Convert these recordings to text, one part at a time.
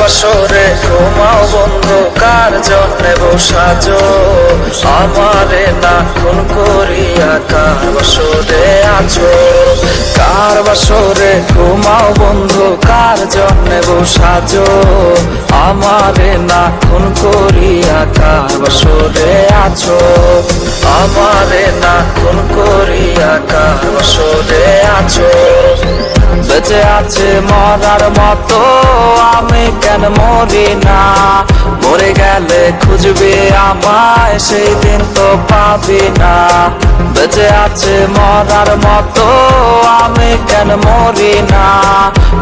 বাসরে ঘুমাও বন্ধু? কার জন্যে বসাজো আমারে না খুন করিয়া কার বাসরে আছো? কার বাসরে ঘুমাও বন্ধু? কার জন্যে বসাজো আমারে না খুন করিয়া কার বাসরে আছো? আমারে না খুন করিয়া কার বাসরে আছো? বেঁচে আছে মরার মতো, আমি কেন মরি না? মরে গেলে খুঁজবে আমায় সেই দিন তো পাবি না। বেঁচে আছে মরার মতো আমি কেন মরি না।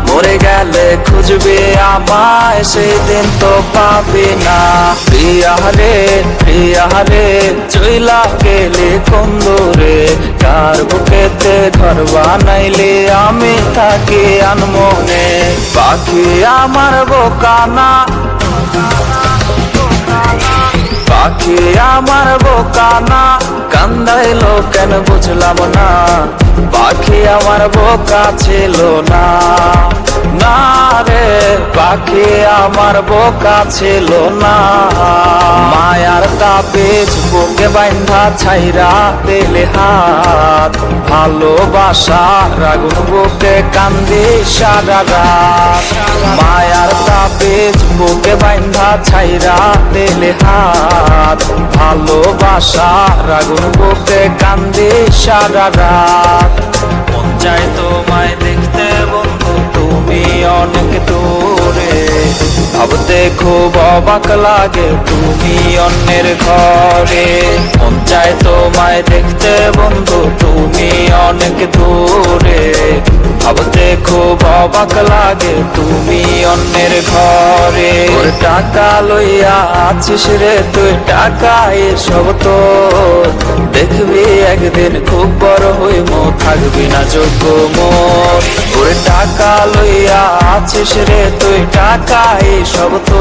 মরে গেলে খুঁজবে আমায় সেই দিন তো পাবি না। প্রিয়ারে প্রিয়ারে চইলা গেলে কন্দরে কার বুকেতে ঘর বানাইলে আমি থাকি আনমনে? পাখি আমার বোকানা। পাখি আমার বোকানা কান্দাইলো কেন বুঝলাম না। পাখি আমার বোকা ছিল না। না রে, পাখি আমার বোকা ছিল না। মায়ার তাবিজ বুকে বাইন্ধা ছাইরা দিলে হাত। ভালোবাসা, রাগুন বুকে কান্দি সারা রাত। মায়ার তাবিজ বুকে বাইন্ধা ছাইরা দিলে হাত। ভালোবাসা, রাগুন বুকে কান্দি সারা রাত। চাই তোমায় ভাবতে খুব অবাক লাগে তুমি অন্যের ঘরে। মন চায় তোমায় দেখতে বন্ধু, তুমি অনেক দূরে। ভাবতে খুব অবাক লাগে তুমি অন্যের ঘরে। টাকা লইয়া আছিস রে, তুই টাকা এসব তো দেখবি, একদিন খুব বড় হইম, থাকবি না যোগ্য মোর। ওরে টাকা লইয়া আছিস রে তুই টাকা এসব তো